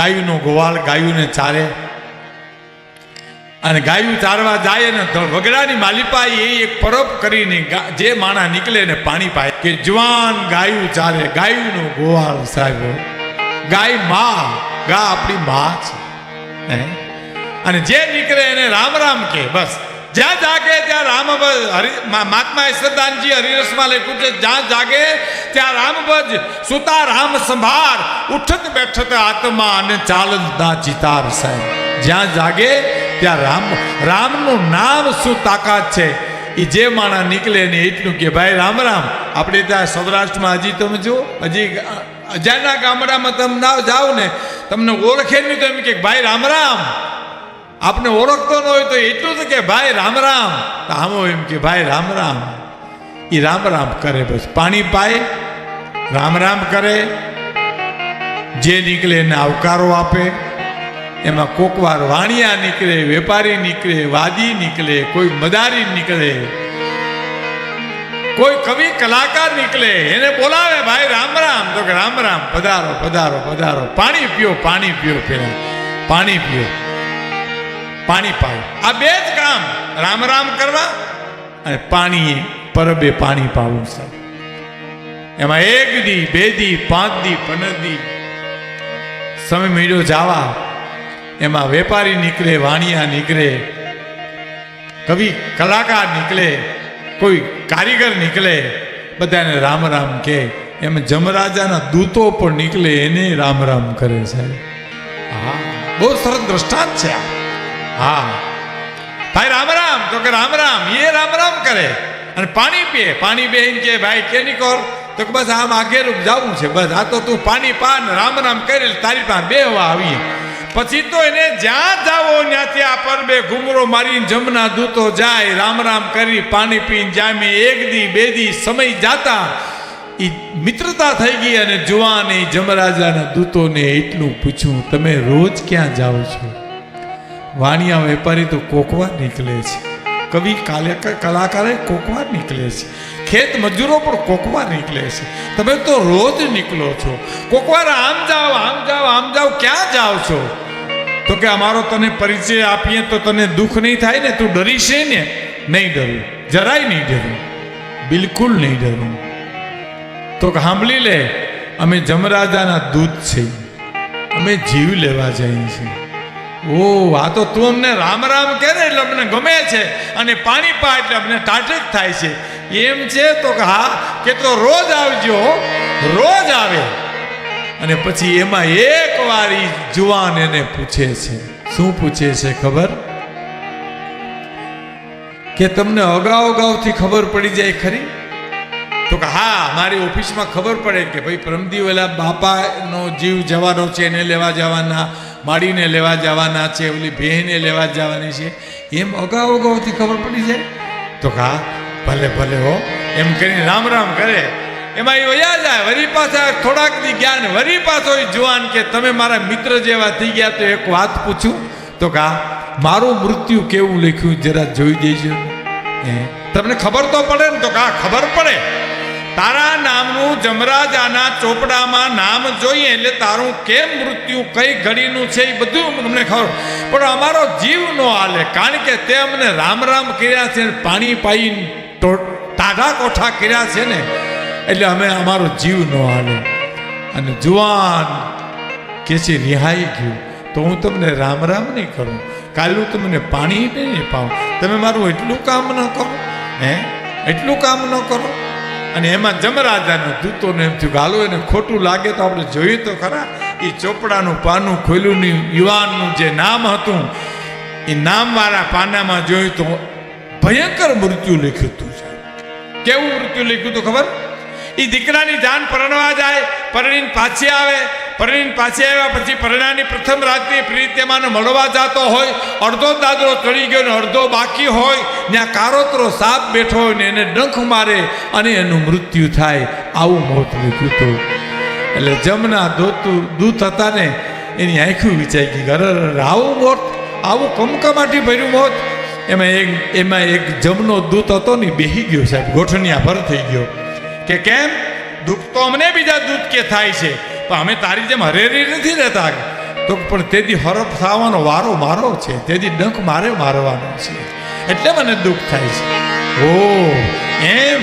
ગાયુંનો ગોવાળ, ગાયુંને ચારે. અને ગાયું ચારવા જાય ને વગડાની માલિપા એ એક પરબ કરીને જે માણા નીકળે ને પાણી પાય કે, જવાન, ગાયું ચારે, ગાયુંનો ગોવાળ સાહેબ. ગાયમાં, ગા આપણી માં છે? અને જે નીકળે એને રામ રામ કે, બસ. જ્યાં જાગે ત્યાં રામ હરિ મહાત્મા ઈશ્વરદાનજી હરિરસમાં લખ્યું છે. જ્યાં જાગે ત્યાં રામભજ સુતા રામ સંભાર, ઉઠત બેઠત આત્મા અને ચાલન દા ચિતાર સાહેબ. જ્યાં જાગે ત્યાં રામ, રામનું નામ શું તાકાત છે? એ જે માણા નીકળે ને એટલું કે ભાઈ રામ રામ, આપણે ત્યાં સૌરાષ્ટ્રમાં હજી તમે જુઓ, હજી અજાના ગામડામાં તમે ના જાઓ ને, તમને ઓળખે નહીં તો એમ કે ભાઈ રામ રામ. આપને ઓળખતો ન હોય તો એટલું જ કે ભાઈ રામ રામ. આમો એમ કે ભાઈ રામ રામ. એ રામ રામ કરે બસ. પાણી પાય, રામ રામ કરે. જે નીકળે એને આવકારો આપે. એમાં કોકવાર વાણિયા નીકળે, વેપારી નીકળે, વાદી નીકળે, કોઈ મદારી નીકળે. કોઈ કવિ કલાકાર નીકળે, એને બોલાવે ભાઈ રામ રામ. તો કે રામ રામ, પધારો પધારો પધારો. પાણી પીઓ પાણી પીઓ પેલા પાણી પીઓ. પાણી પાવું. આ બે જ કામ રામ રામ કરવા અને પાણી પરબે પાણી પાવું સાહેબ એમાં એક દી, બે દી, પાંચ દી, પંદર દી સમય મળ્યો જાવા. એમાં વેપારી નીકળે, વાણિયા નીકળે, કવિ કલાકાર નીકળે, કોઈ કારીગર નીકળે, બધાને રામ રામ કે. એમ જમરાજાના દૂતો પણ નીકળે, એને રામ રામ કરે સાહેબ હા બહુ સરસ દ્રષ્ટાંત છે આ. હા. ભાઈ, રામ રામ. તો કે રામ રામ. એ રામ રામ કરે. અને પાણી પીએ. પાણી બેન કે ભાઈ, કે નહીં કર? તો કે બસ આમ આઘેરું જવું છે. બસ આ તો તું પાણી પા ને રામ રામ કરી તારી પાસે બે હવા આવીએ પછી તો એને જ્યાં જાવો ત્યાંથી આ પર બે ઘુમરો મારીને જમના દૂતો જાય. રામ રામ કરી પાણી પીને જામે એક દી, બે દી સમય જાતા. એ મિત્રતા થઈ ગઈ અને જુવાન જમરાજાના દૂતોને એટલું પૂછ્યું, તમે રોજ ક્યાં જાઓ છો? વાણિયા વેપારી તો કોકવા નીકળે છે. કવિ કાલે કલાકારે કોકવા નીકળે છે. ખેત મજૂરો પણ કોકવા નીકળે છે. તમે તો રોજ નીકળો છો. કોકવાર આમ જાઓ આમ જાઓ આમ જાઓ, ક્યાં જાઓ છો? તો કે અમારો તને પરિચય આપીએ તો તને દુઃખ નહીં થાય ને, તું ડરીશે ને? નહીં ડરું. જરાય નહીં ડરું. બિલકુલ નહીં ડરું. તો સાંભળી લે, અમે જમરાજાના દૂધ છે અમે જીવ લેવા જઈએ છીએ. ઓ, આ તો તું અમને રામ રામ કે ને એટલે અમને ગમે છે. અને પાણી પા એટલે અમને ટાટક થાય છે. એમ છે તો કે હા, કે તો રોજ આવજો રોજ આવે. અને પછી એમાં એક વાર જુવાન એને પૂછે છે. શું પૂછે છે ખબર? કે તમને અગાઉ અગાઉથી ખબર પડી જાય ખરી? તો કે હા, મારી ઓફિસમાં ખબર પડે કે ભાઈ પરમદી ઓલા બાપાનો જીવ જવાનો છે એને લેવા જવાના. માડીને લેવા જવાના છે, ઓલી બહેને લેવા જવાની છે. એમ અગાઉ અગાઉથી ખબર પડી જાય. તો કા ભલે ભલે હો. એમ કરીને રામ રામ કરે. એમાં એ વયા જાય વરી પાછા થોડાક દી જ્ઞાન, વરી પાછો એ જુવાન કે તમે મારા મિત્ર જેવા થઈ ગયા તો એક વાત પૂછું. તો કા, મારું મૃત્યુ કેવું લખ્યું, જરા જોઈ દેજો. તમને ખબર તો પડે ને તો કા, ખબર પડે. તારા નામનું જમરાજાના ચોપડામાં નામ જોઈએ એટલે તારું કેમ મૃત્યુ, કઈ ઘડીનું છે એ બધું તમને ખબર. પણ અમારો જીવ ન હાલે, કારણ કે તે અમને રામ રામ કર્યા છે ને પાણી પાઈ ટાઢા કોઠા કર્યા છે ને, એટલે અમે અમારો જીવ ન હાલે. અને જુવાન કે છે, રિહાઈ ગયું. તો હું તમને રામ રામ નહીં કરું. કાલું તમને પાણી નહીં પાઉં તમે મારું એટલું કામ ન કરો, હે? એટલું કામ ન કરો. અને એમાં જમરાજાનું દૂતોને એમ થયું ગાલો એને ખોટું લાગે તો આપણે જોયું તો ખરા. એ ચોપડાનું પાનું ખોલ્યું યુવાનનું જે નામ હતું એ નામવાળા પાનામાં જોયું તો ભયંકર મૃત્યુ લખ્યું હતું કેવું મૃત્યુ લખ્યું હતું ખબર? એ દીકરાની જાન પરણવા જાય, પરણીને પાછી આવે પરણીને પાછી આવ્યા પછી પરણાની પ્રથમ રાત્રિ પ્રીત્યમાને મળવા જતો હોય અડધો દાદરો ચડી ગયો ને અડધો બાકી હોય ત્યાં કારોતરો સાપ બેઠો હોય ને એને ડંખ મારે અને એનું મૃત્યુ થાય આવું મોત લીધું હતું. એટલે જમના દોતું દૂત હતા ને એની આંખું વિચારી ગઈ અરે, આવું મોત આવું કમકમાટી ભર્યું મોત. એમાં એક એમાં એક જમનો દૂત હતો ને બેહી ગયો સાહેબ ગોઠણિયા ભર થઈ ગયો. કે કેમ? દુઃખ તો અમને બીજા દૂધ કે થાય છે પણ અમે તારી જેમ હરેરી નથી રહેતા તો પણ તેથી હરફ થવાનો વારો મારો છે, તેથી ડંખ મારે મારવાનો છે. એટલે મને દુઃખ થાય છે. ઓ, એમ?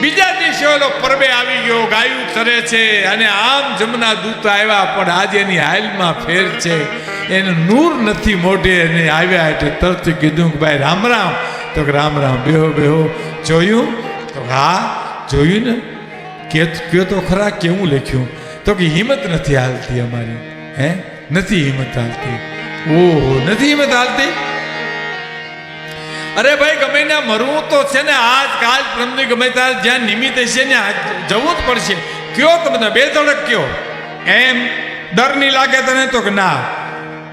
બીજા દિવસે ઓલો પરબે આવી ગયો, ગાયું કરે છે અને આમ જમના દૂત આવ્યા, પણ આજે એની હાલમાં ફેર છે. એને નૂર નથી મોઢે અને આવ્યા એટલે તરત કીધું કે ભાઈ રામ રામ. તો કે રામ રામ, બેહો બેહો. જોયું? તો હા, જોયું ને? કે કયો તો ખરા કેવું લખ્યું? તો કે હિંમત નથી હાલતી અમારી, હે? નથી હિંમત હાલતી. ઓહો, નથી હિંમત હાલતી? અરે ભાઈ, ગમે ને મરવું તો છે ને આજ કાલ પ્રમની ગમે ત્યારે જ્યાં નિમિત્ત છે ને જવું જ પડશે. કયો તમને બે ધડક કયો? એમ ડર નહીં લાગે તને તો કે ના.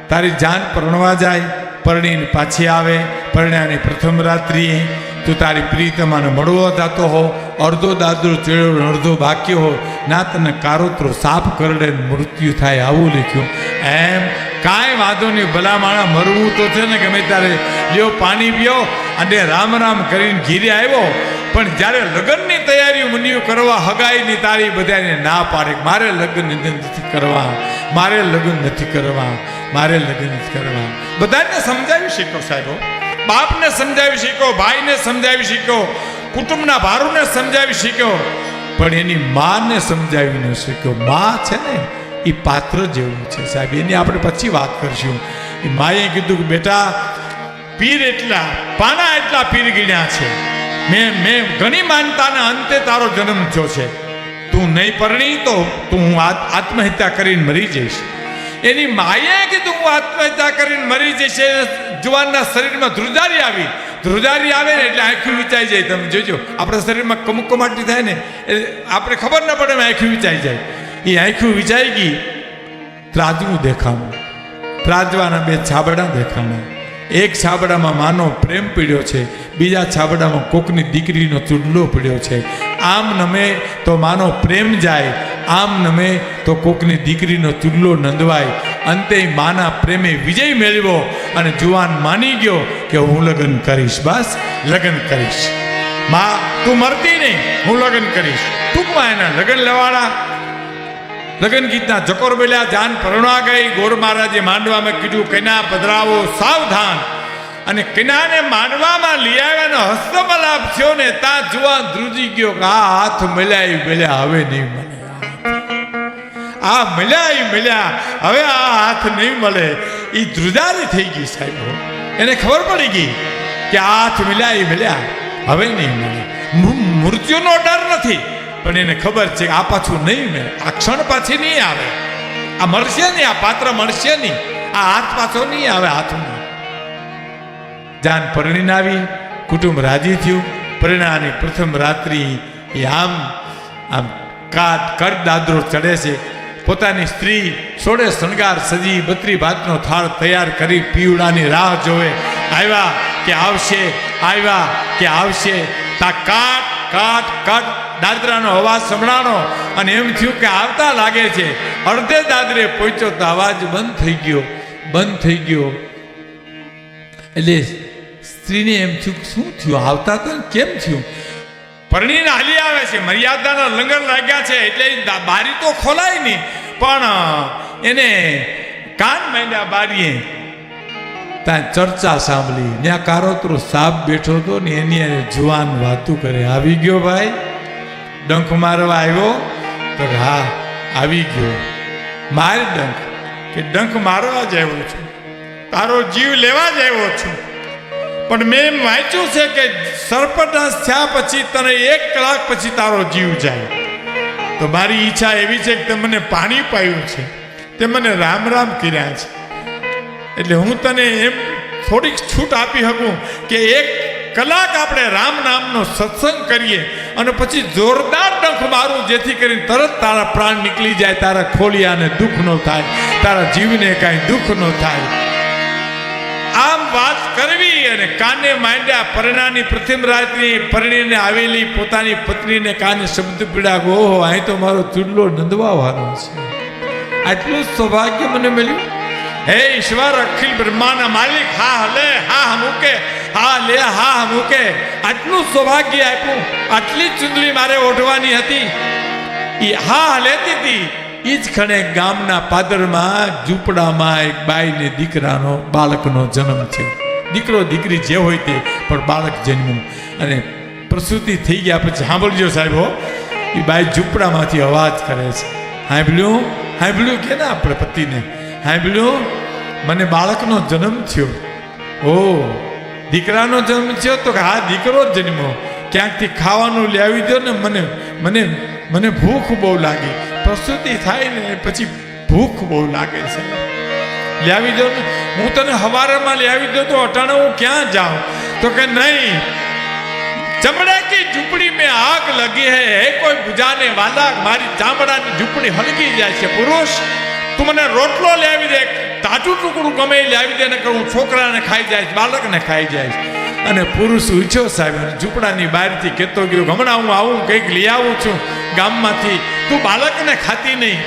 તારી જાન પરણવા જાય, પરણીને પાછી આવે, પરણ્યાની પ્રથમ રાત્રિએ તું તારી પ્રીતમાને મળવો થતો હો અડધો દાદરો ચેડો અડધો બાકી હોય ના તને કારોત્રો સાફ કરડે મૃત્યુ થાય આવું લખ્યું. એમ કાંઈ વાંધો નહીં, ભલા માણા મરવું તો છે ને ગમે ત્યારે. લ્યો, પાણી પીઓ અને રામ રામ કરીને ઘીરે આવ્યો. પણ જ્યારે લગ્નની તૈયારી મુનિયું કરવા હગાઈની તારી બધાને ના પાડે. મારે લગ્ન નથી કરવા, મારે લગ્ન નથી કરવા, મારે લગ્ન નથી કરવા. બધાને સમજાવી શીખો સાહેબો. બાપને સમજાવી શીખો, ભાઈને સમજાવી શીખો. કુટુંબના ભારુને સમજાવી શીખ્યો, પણ એની માને સમજાવી ન શીખ્યો. મા છે ને, એ પાત્ર જેવું છે. સાહેબ, એની આપણે પછી વાત કરશું. એ માએ કીધું કે, બેટા, પીર એટલા, પાના એટલા પીર ગીણ્યા છે. મેં મેં ઘણી માનતાના અંતે તારો જન્મ થયો છે. તું નહીં પરણી તો તું હું આત- આત્મહત્યા કરીને મરી જઈશ. એની માએ કીધું, હું આત્મહત્યા કરીને મરી જઈશ. જુવાનના શરીરમાં ધ્રુજારી આવી. ધ્રુજારી આવે ને એટલે આંખું વિચાઈ જાય. તમે જોજો, આપણા શરીરમાં કમકમાટી થાય ને એટલે આપણે ખબર ના પડે આંખી વિચાઈ જાય. એ આંખી વિચાઈ ગઈ, ત્રાજવું દેખાણું. ત્રાજવાના બે છાબડા દેખાણા. એક છાબડામાં માનો પ્રેમ પીડ્યો છે, બીજા છાબડામાં કોકની દીકરીનો ચૂડલો પીડ્યો છે. આમ નમે તો માનો પ્રેમ જાય, આમ નમે તો કોકની દીકરીનો ચૂડલો નંદવાય. અંતે માના પ્રેમે વિજય મેળવ્યો અને જુવાન માની ગયો કે હું લગ્ન કરીશ, બસ લગ્ન કરીશ. માં, તું મરતી નહીં, હું લગ્ન કરીશ. ટૂંકમાં એના લગ્ન લેવાડા લગ્ન ગીતના જકોર બોલ્યા, જાન પરણવા ગઈ, ગોર મહારાજે માંડવામાં કીધું, કૈના પધરાવો સાવધાન. અને કિનાને માંડવામાં લઈ આવ્યાનો હસ્તમલાપ થયો ને, ત્યાં જુવાન ધ્રુજી ગયો કે, આ હાથ મળ્યા મળ્યા હવે નહીં મળે આ મળ્યા મળ્યા હવે આ હાથ નહીં મળે. એ ધ્રુજારી થઈ ગઈ સાહેબ એને ખબર પડી ગઈ કે હાથ મિલ્યા એ મિલ્યા. હવે નહીં મળે. મૃત્યુનો ડર નથી, પણ એને ખબર છે આ પાછું નહીં મળે. આ ક્ષણ પાછી નહીં આવે. આ મળશે નહીં, આ પાત્ર મળશે નહીં. આ હાથ પાછો નહીં આવે હાથમાં. જાન પરણીને આવી, કુટુંબ રાજી થયું. પરિણાની પ્રથમ રાત્રિ એ આમ આમ કાટ કર દાદરો ચડે છે. પોતાની સ્ત્રી સોળે શણગાર સજી બત્રી ભાતનો થાળ તૈયાર કરી પીવડાની રાહ જોવે. આવ્યા કે આવશે, આવ્યા કે આવશે. તા કાટ કાટ કાટ, દાદરાનો અવાજ સંભળાણો. અને એમ થયું કે આવતા લાગે છે. અડધે દાદરે પહોંચ્યો તો અવાજ બંધ થઈ ગયો, બંધ થઈ ગયો. એટલે સ્ત્રીને એમ થયું શું થયું? આવતા તો કેમ થયું? પરણીને હાલી આવે છે. મર્યાદાના લંગર લાગ્યા છે. એટલે બારી તો ખોલાય નહીં. પણ એને કાન માંડ્યા બારીએ ત્યાં ચર્ચા સાંભળી. ત્યાં કારોતરો સાપ બેઠો હતો ને એની જુવાન વાતું કરે. આવી ગયો ભાઈ? ડંખ મારવા આવ્યો? તો હા, આવી ગયો. માર ડંખ? કે ડંખ મારવા જ આવ્યો છું. તારો જીવ લેવા જ આવ્યો છું. પણ મેં એમ વાંચ્યું છે કે સર્પનાશ થયા પછી તને એક કલાક પછી તારો જીવ જાય. તો મારી ઈચ્છા એવી છે કે તે મને પાણી પાયું છે. તે મને રામ રામ કર્યા છે. એટલે હું તને એમ થોડીક છૂટ આપી શકું કે એક કલાક આપણે રામ નામનો સત્સંગ કરીએ અને પછી જોરદાર ડંખ મારું જેથી કરીને તરત તારા પ્રાણ નીકળી જાય, તારા ખોલિયાને દુઃખ ન થાય, તારા જીવને કાંઈ દુઃખ ન થાય. કરવી અને કાને માંડ્યા પરણાની પ્રથમ રાત્રિ પરણીને આવેલી પોતાની પત્નીને કાને શબ્દ પીડા ઓહો, અહીં તો મારો ચૂડલો નંદવાવાનો છે. આટલું સૌભાગ્ય મને મળ્યું. હે ઈશ્વર, અખિલ બ્રહ્માના માલિક, હા હલે હા, મૂકે, હા, લે, હા, મૂકે. આટલું સૌભાગ્ય આપ્યું. આટલી જ મારે ઓઢવાની હતી. એ હા લેતી હતી. એ જ ખણે ગામના પાદરમાં ઝૂંપડામાં એક બાઈને દીકરાનો, બાળકનો જન્મ છે દીકરો દીકરી જે હોય તે, પણ બાળક જન્મ્યું અને પ્રસૂતિ થઈ ગયા પછી સાંભળજો સાહેબ હો, એ બાઈ ઝૂંપડામાંથી અવાજ કરે છે. સાંભળ્યું? સાંભળ્યું કે ના આપણે પતિને? સાંભળ્યું? મને બાળકનો જન્મ થયો. ઓ, દીકરાનો જન્મ થયો તો કે હા દીકરો જ જન્મ્યો ક્યાંકથી ખાવાનું લાવી દો ને મને મને મને ભૂખ બહુ લાગી. પ્રસૂતિ થાય ને પછી ભૂખ બહુ લાગે છે. લાવી દો ને? હું તને હવારેમાં લઈ આવી દઉં તો અટાણે હું ક્યાં જાઉં? તો કે નહીં ચમડા કી ઝૂંપડી મેં આગ લગી હે હે કોઈ બુજાને વાલા, મારી ચામડાની ઝૂંપડી હલકી જાય છે. પુરુષ, તું મને રોટલો લાવી દે, તાજું ટુકડું ગમે એ આવી દે ને કે હું છોકરાને ખાઈ જાય બાળકને ખાઈ જાય અને પુરુષ ઉછ્યો સાહેબ ઝૂંપડાની બહારથી કહેતો ગયો, હમણાં હું આવું કંઈક લઈ આવું છું ગામમાંથી, તું બાળકને ખાતી નહીં.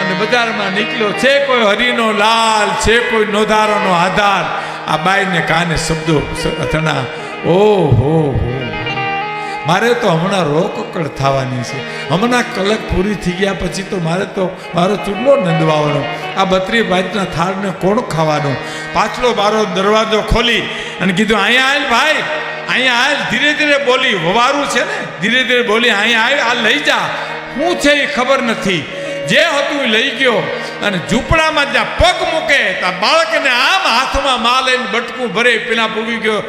અને બજારમાં નીકળ્યો. છે કોઈ હરીનો લાલ છે કોઈ નોધારોનો આધાર, આ બાઈને કાને શબ્દો અથડા ઓહો હો. મારે તો હમણાં રોકકડ થવાની છે. હમણાં કલક પૂરી થઈ ગયા પછી તો મારે તો, મારો ચૂડલો નંદવાનો આ બત્રી ભાઈના થાળને કોણ ખાવાનો? પાછલો મારો દરવાજો ખોલી અને કીધું, અહીંયા આવેલ ભાઈ, અહીંયા આવેલ ધીરે ધીરે બોલી, વવારું છે ને? ધીરે ધીરે બોલી, અહીંયા આવી આ લઈ જા. હું છે એ ખબર નથી. જે હતું લઈ ગયો અને ઝૂંપડામાં જ્યાં પગ મૂકે ત્યાં બાળકને આમ હાથમાં માં લઈને બટકું ભરે પેલા પૂગી ગયો.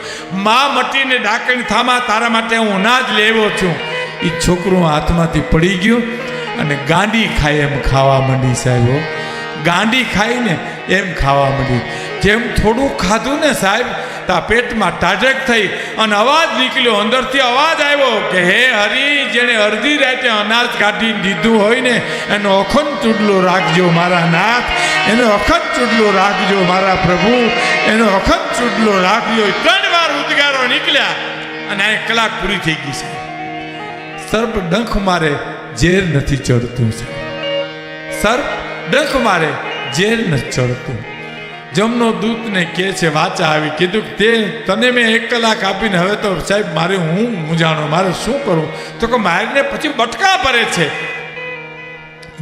મા મટીને ઢાંકણી થામા, તારા માટે હું અનાજ લેવો છું. એ છોકરો હાથમાંથી પડી ગયું અને ગાંડી ખાય એમ ખાવા માંડી સાહેબો ગાંડી ખાઈને એમ ખાવા માંડી. જેમ થોડું ખાધું ને સાહેબ તા પેટમાં ટાઢક થઈ અને અવાજ નીકળ્યો, અંદરથી અવાજ આવ્યો કે, હે હરી, જેણે અડધી રાતે અનાજ કાઢી દીધું હોય ને, એનો અખંડ ચૂડલો રાખજો મારા નાથ, એનો અખંડ ચૂડલો રાખજો મારા પ્રભુ, એનો અખંડ ચૂડલો રાખજો. ત્રણ વાર ઉદગારો નીકળ્યા અને આ કલાક પૂરી થઈ ગઈ છે. સર્પ ડંખ મારે ઝેર નથી ચડતું છે સર્પ ડંખ મારે ઝેર નથી ચડતું. જમનો દૂતને કહે છે, વાચા આવી. કીધું કે, તે તને મેં એક કલાક આપીને હવે તો સાહેબ મારે હું મૂંઝાણો, મારે શું કરું? તો કે, મારીને પછી બટકા ભરે છે.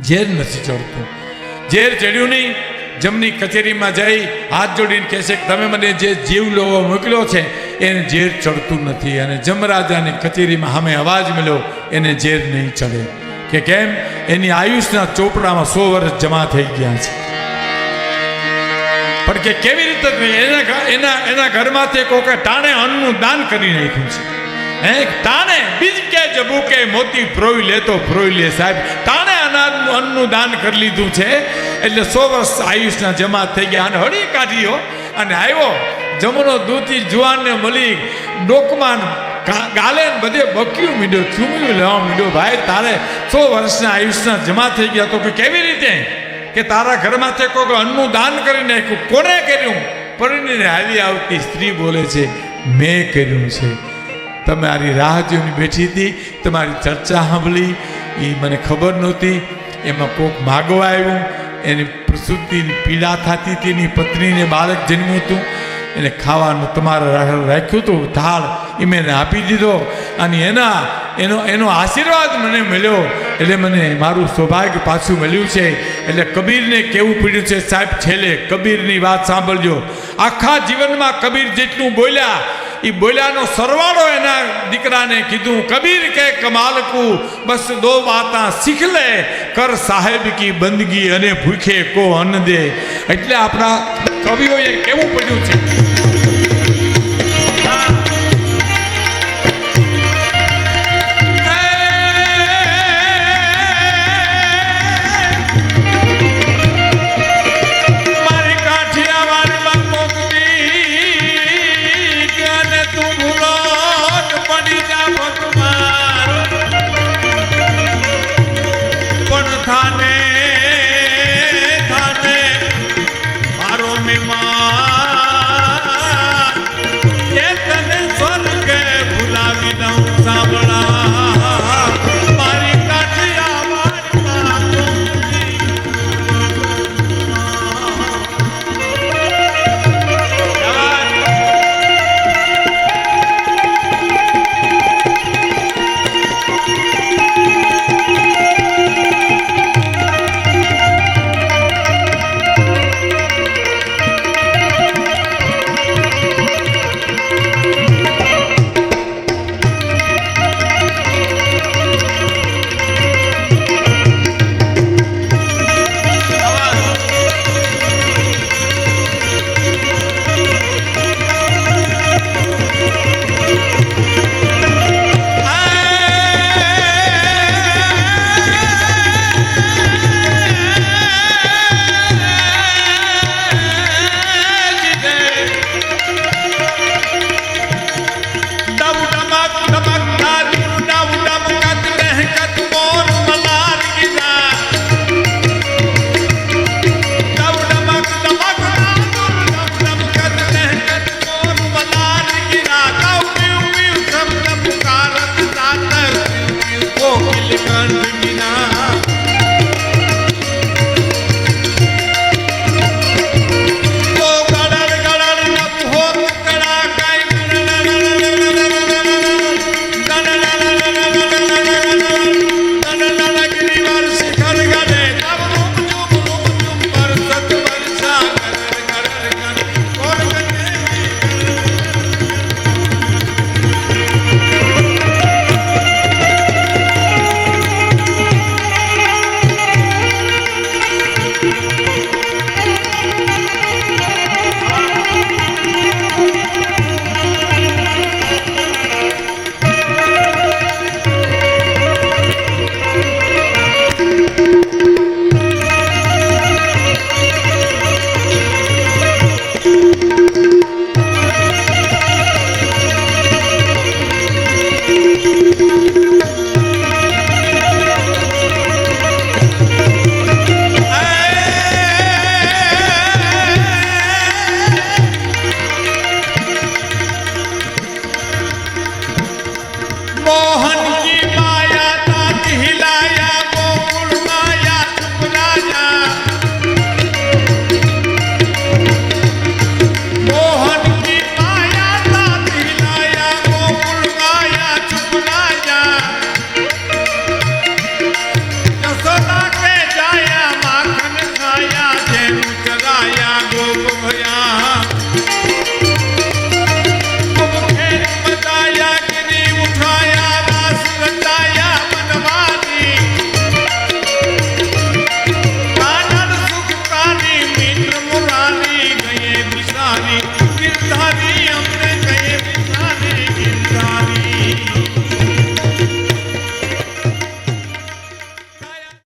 ઝેર નથી ચડતું. ઝેર ચડ્યું નહીં. જમની કચેરીમાં જઈ હાથ જોડીને કહે છે કે, તમે મને જે જીવ લોવો મોકલ્યો છે, એને ઝેર ચડતું નથી. અને જમરાજાની કચેરીમાં સામે અવાજ મળ્યો, એને ઝેર નહીં ચડે. કે કેમ? એની આયુષના ચોપડામાં સો વર્ષ જમા થઈ ગયા છે. પણ કે કેવી રીતે એના એના એના ઘરમાંથી કોકે ટાણે અન્નનું દાન કરી નાખ્યું છે. હે ટાણે બીજ કે જબુ કે મોતી પ્રોઈ લેતો પ્રોઈ લે સાહેબ. તાણે અનાજનું અન્નનું દાન કરી લીધું છે. એટલે સો વર્ષ આયુષના જમા થઈ ગયા અને હળી કાઢ્યો અને આવ્યો. જમનો દૂતી જુવાનને મળી. ડોકમાન ગાલે બધે બક્યું મીડ્યો, ચૂમ્યું, લેવા મીડ્યો, ભાઈ, તારે સો વર્ષના આયુષના જમા થઈ ગયા તો કે કેવી રીતે? કે તારા ઘરમાંથી કોઈ અન્નનું દાન કરી નાખ્યું. કોને કર્યું? પરણીને હાલી આવતી સ્ત્રી બોલે છે, મેં કર્યું છે. તમારી રાહ જોઈને બેઠી હતી, તમારી ચર્ચા સાંભળી એ મને ખબર નહોતી, એમાં કોક માગવા આવ્યું. એની પ્રસૂતિની પીડા થતી હતી એની પત્નીને બાળક જન્મ્યું હતું. એને ખાવાનું તમારે રાખ્યું હતું, થાળ એ મેં આપી દીધો. અને એના, એનો એનો આશીર્વાદ મને મળ્યો. એટલે મને મારું સૌભાગ્ય પાછું મળ્યું છે. એટલે કબીરને કેવું પડ્યું છે સાહેબ, છેલ્લે કબીરની વાત સાંભળજો. આખા જીવનમાં કબીર જેટલું બોલ્યા એ બોલ્યાનો સરવાળો એના દીકરાને કીધું, કબીર કે કમાલ કુ બસ દો વાતા શીખ લે કર સાહેબ કી બંદગી અને ભૂખે કો અન્ન દે. એટલે આપણા કવિઓએ કેવું પડ્યું છે?